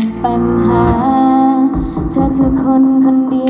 กับปัญหา เธอคือคนคนเดียว